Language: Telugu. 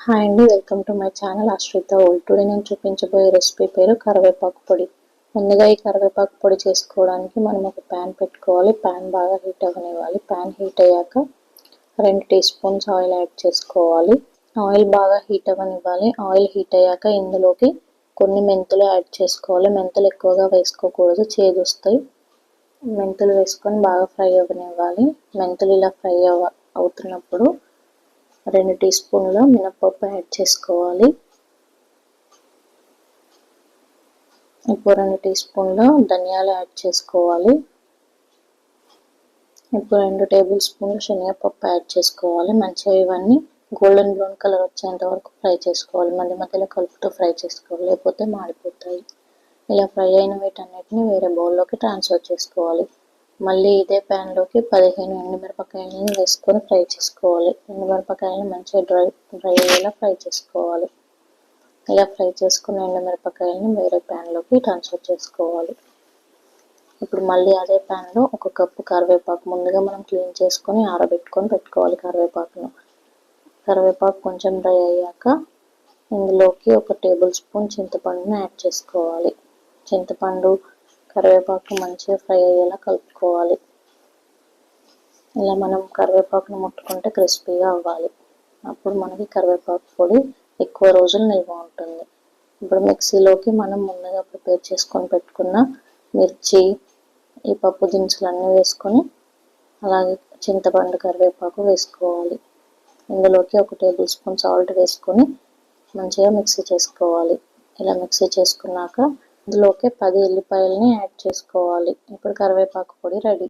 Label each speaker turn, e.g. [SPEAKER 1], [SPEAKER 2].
[SPEAKER 1] హాయ్ అండి welcome to my channel Ashritha world today. నేను చూపించబోయే రెసిపీ పేరు కరివేపాకు పొడి. ముందుగా ఈ కరివేపాకు పొడి చేసుకోవడానికి మనం ఒక ప్యాన్ పెట్టుకోవాలి. ప్యాన్ బాగా హీట్ అవ్వనివ్వాలి. ప్యాన్ హీట్ అయ్యాక రెండు టీ స్పూన్స్ ఆయిల్ యాడ్ చేసుకోవాలి. ఆయిల్ బాగా హీట్ అవ్వనివ్వాలి. ఆయిల్ హీట్ అయ్యాక ఇందులోకి కొన్ని మెంతులు యాడ్ చేసుకోవాలి. మెంతులు ఎక్కువగా వేసుకోకూడదు చేదు వస్తాయి. మెంతులు వేసుకొని బాగా ఫ్రై అవ్వనివ్వాలి. మెంతులు ఇలా ఫ్రై అవ అవుతున్నప్పుడు రెండు టీ స్పూన్ల మినపప్పు యాడ్ చేసుకోవాలి. ఇప్పుడు రెండు టీ స్పూన్ల ధనియాలు యాడ్ చేసుకోవాలి. ఇప్పుడు రెండు టేబుల్ స్పూన్లు శనగపప్పు యాడ్ చేసుకోవాలి. మంచిగా ఇవన్నీ గోల్డెన్ బ్రౌన్ కలర్ వచ్చేంత వరకు ఫ్రై చేసుకోవాలి. మధ్య మధ్యలో కలుపుతూ ఫ్రై చేసుకోవాలి. లేకపోతే మాడిపోతాయి. ఇలా ఫ్రై అయిన వీటన్నిటిని వేరే బౌల్లోకి ట్రాన్స్ఫర్ చేసుకోవాలి. మళ్ళీ ఇదే ప్యాన్లోకి పదిహేను ఎండుమిరపకాయలను వేసుకొని ఫ్రై చేసుకోవాలి. ఎండుమిరపకాయలను మంచిగా డ్రై డ్రై అయ్యేలా ఫ్రై చేసుకోవాలి. ఇలా ఫ్రై చేసుకున్న ఎండుమిరపకాయలను వేరే ప్యాన్లోకి ట్రాన్స్ఫర్ చేసుకోవాలి. ఇప్పుడు మళ్ళీ అదే ప్యాన్లో ఒక కప్పు కరివేపాకు ముందుగా మనం క్లీన్ చేసుకొని ఆరబెట్టుకొని పెట్టుకోవాలి కరివేపాకును. కరివేపాకు కొంచెం డ్రై అయ్యాక ఇందులోకి ఒక టేబుల్ స్పూన్ చింతపండును యాడ్ చేసుకోవాలి. చింతపండు కరివేపాకు మంచిగా ఫ్రై అయ్యేలా కలుపుకోవాలి. ఇలా మనం కరివేపాకును ముట్టుకుంటే క్రిస్పీగా అవ్వాలి. అప్పుడు మనకి కరివేపాకు పొడి ఎక్కువ రోజులు నిల్వ ఉంటుంది. ఇప్పుడు మిక్సీలోకి మనం ముందుగా ప్రిపేర్ చేసుకొని పెట్టుకున్న మిర్చి ఈ పప్పు దినుసులన్నీ వేసుకొని అలాగే చింతపండు కరివేపాకు వేసుకోవాలి. ఇందులోకి ఒక టేబుల్ స్పూన్ సాల్ట్ వేసుకొని మంచిగా మిక్సీ చేసుకోవాలి. ఇలా మిక్సీ చేసుకున్నాక ఇందులోకి పది ఎల్లిపాయలని యాడ్ చేసుకోవాలి. ఇప్పుడు కరివేపాకు పొడి రెడీ.